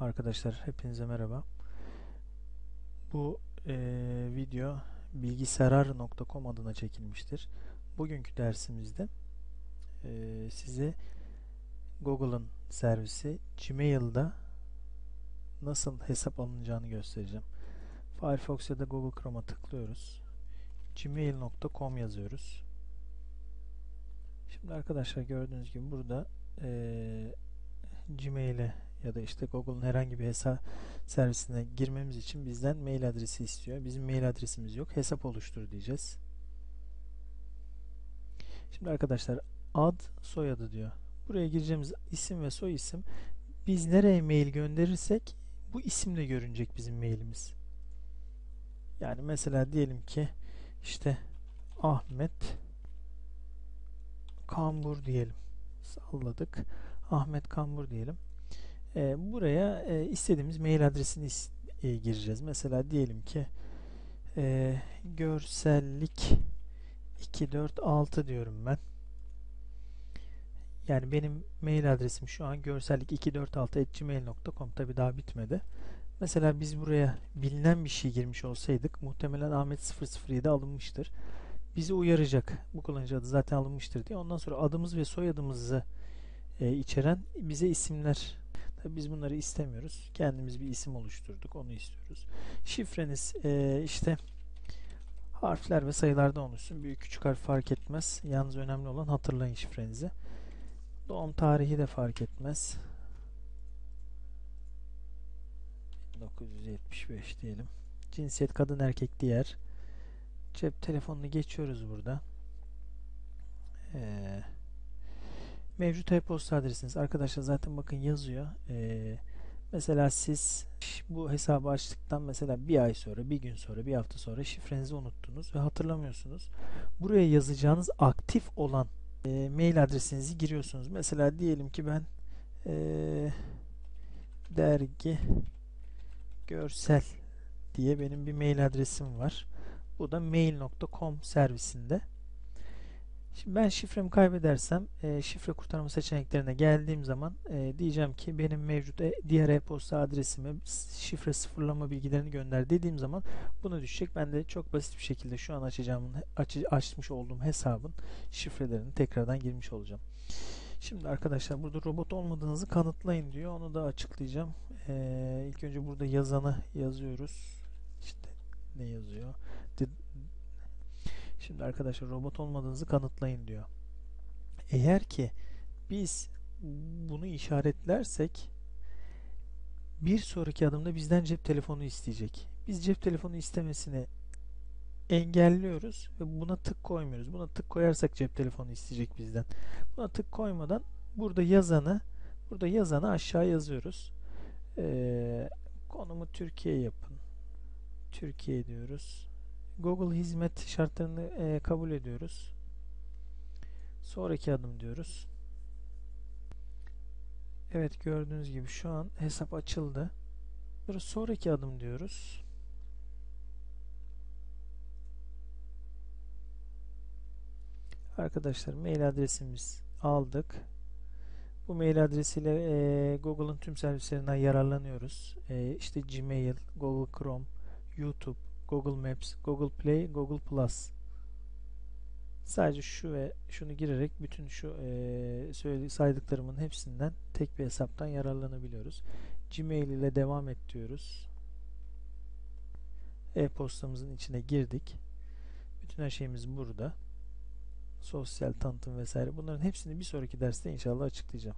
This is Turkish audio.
Arkadaşlar hepinize merhaba. Bu e, video bilgisarar.com adına çekilmiştir. Bugünkü dersimizde e, size Google'ın servisi Gmail'da nasıl hesap alınacağını göstereceğim. Firefox ya da Google Chrome'a tıklıyoruz. gmail.com yazıyoruz. Şimdi arkadaşlar gördüğünüz gibi burada e, Gmail'e ya da işte Google'ın herhangi bir hesap servisine girmemiz için bizden mail adresi istiyor. Bizim mail adresimiz yok. Hesap oluştur diyeceğiz. Şimdi arkadaşlar ad soyadı diyor. Buraya gireceğimiz isim ve soy isim biz nereye mail gönderirsek bu isimle görünecek bizim mailimiz. Yani mesela diyelim ki işte Ahmet Kambur diyelim. Salladık. Ahmet Kambur diyelim. E, buraya e, istediğimiz mail adresini e, gireceğiz. Mesela diyelim ki e, görsellik 246 diyorum ben. Yani benim mail adresim şu an görsellik246@gmail.com tabi daha bitmedi. Mesela biz buraya bilinen bir şey girmiş olsaydık muhtemelen Ahmet 007 alınmıştır. Bizi uyaracak. Bu kullanıcı adı zaten alınmıştır diye. Ondan sonra adımız ve soyadımızı e, içeren bize isimler Tabii biz bunları istemiyoruz. Kendimiz bir isim oluşturduk. Onu istiyoruz. Şifreniz e, işte harfler ve sayılarda oluşsun. Büyük küçük harf fark etmez. Yalnız önemli olan hatırlayın şifrenizi. Doğum tarihi de fark etmez. 1975 diyelim. Cinsiyet kadın erkek diğer. Cep telefonunu geçiyoruz burada. Eee mevcut e-posta adresiniz. Arkadaşlar zaten bakın yazıyor. Ee, mesela siz bu hesabı açtıktan mesela bir ay sonra, bir gün sonra, bir hafta sonra şifrenizi unuttunuz ve hatırlamıyorsunuz. Buraya yazacağınız aktif olan e, mail adresinizi giriyorsunuz. Mesela diyelim ki ben e, dergi görsel diye benim bir mail adresim var. Bu da mail.com servisinde. Şimdi ben şifremi kaybedersem e, şifre kurtarma seçeneklerine geldiğim zaman e, diyeceğim ki benim mevcut e, diğer e-posta adresime şifre sıfırlama bilgilerini gönder dediğim zaman bunu düşecek. Ben de çok basit bir şekilde şu an açacağım aç, açmış olduğum hesabın şifrelerini tekrardan girmiş olacağım. Şimdi arkadaşlar burada robot olmadığınızı kanıtlayın diyor. Onu da açıklayacağım. Ee, ilk önce burada yazanı yazıyoruz. İşte ne yazıyor? Şimdi arkadaşlar robot olmadığınızı kanıtlayın diyor. Eğer ki biz bunu işaretlersek bir sonraki adımda bizden cep telefonu isteyecek. Biz cep telefonu istemesini engelliyoruz ve buna tık koymuyoruz. Buna tık koyarsak cep telefonu isteyecek bizden. Buna tık koymadan burada yazanı burada yazanı aşağı yazıyoruz. Ee, konumu Türkiye yapın. Türkiye diyoruz. Google hizmet şartlarını e, kabul ediyoruz. Sonraki adım diyoruz. Evet gördüğünüz gibi şu an hesap açıldı. Sonra sonraki adım diyoruz. Arkadaşlar mail adresimiz aldık. Bu mail adresiyle e, Google'ın tüm servislerinden yararlanıyoruz. E, işte Gmail, Google Chrome, YouTube, Google Maps, Google Play, Google Plus. Sadece şu ve şunu girerek bütün şu e, saydıklarımın hepsinden tek bir hesaptan yararlanabiliyoruz. Gmail ile devam et diyoruz. E-postamızın içine girdik. Bütün her şeyimiz burada. Sosyal tanıtım vesaire. Bunların hepsini bir sonraki derste inşallah açıklayacağım.